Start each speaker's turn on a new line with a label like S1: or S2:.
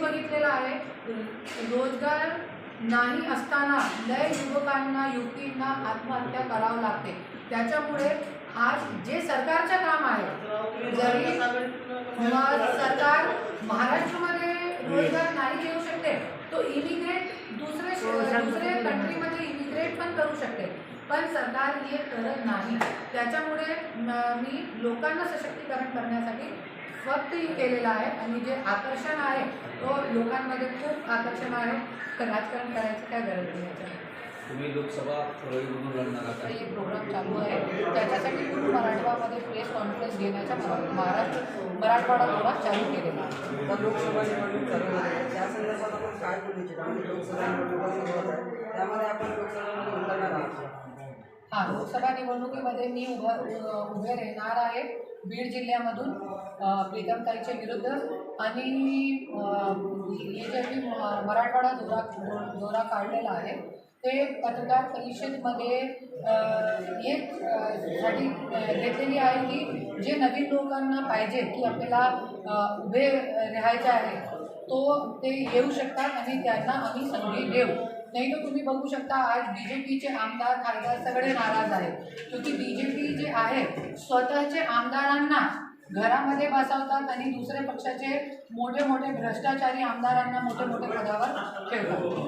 S1: सांगितलेलं आहे. रोजगार नाही असताना लय युवकांना युवतींना आत्महत्या करावं लागते. त्याच्यामुळे आज जे सरकारचं काम आहे जरी सरकार महाराष्ट्रामध्ये रोजगार नाही देऊ शकते तो इमिग्रेट दुसरे दुसरे कंट्रीमध्ये इमिग्रेट पण करू शकते. पण सरकार हे करत नाही. त्याच्यामुळे मी लोकांना सशक्तीकरण करण्यासाठी फक्त हे केलेलं आहे आणि जे आकर्षण आहे तो लोकांमध्ये खूप आकर्षण आहे. तर राजकारण करायची काय गरज नाही
S2: तुम्ही लोकसभा लढणार आहात.
S1: एक प्रोग्राम चालू आहे. त्याच्यासाठी पूर्ण मराठवामध्ये प्रेस कॉन्फरन्स घेण्याचा महाराष्ट्र मराठवाडा प्रोग्राम चालू केलेला आहे.
S3: लोकसभा निवडणूक चालू आहे त्या संदर्भात आपण काय बोलू इच्छिता? लोकसभा निवडणुका त्यामध्ये आपण लोकसभेमध्ये उतरणार आहात.
S1: हां लोकसभा निवडणुकीमध्ये मी उभं उभे राहणार आहे. बीड जिल्ह्यामधून प्रीतम प्रीतमताईच्या विरुद्ध आणि अ, हे जे मी म- मराठवाडा दौरा दौरा काढलेला आहे ते पत्रकार परिषदमध्ये हे एक साठी घेतलेली आहे की जे नवीन लोकांना पाहिजे की आपल्याला उभे राहायचं आहे तो ते येऊ शकतात आणि त्यांना आम्ही संधी देऊ. नाही तर तुम्ही बघू शकता आज बी जे पीचे आमदार खासदार सगळे नाराज आहेत. क्योंकि बी जे पी जे आहे स्वतःचे आमदारांना घरामध्ये बसवतात आणि दुसऱ्या पक्षाचे मोठे मोठे भ्रष्टाचारी आमदारांना मोठे मोठे पदावर ठेवतात.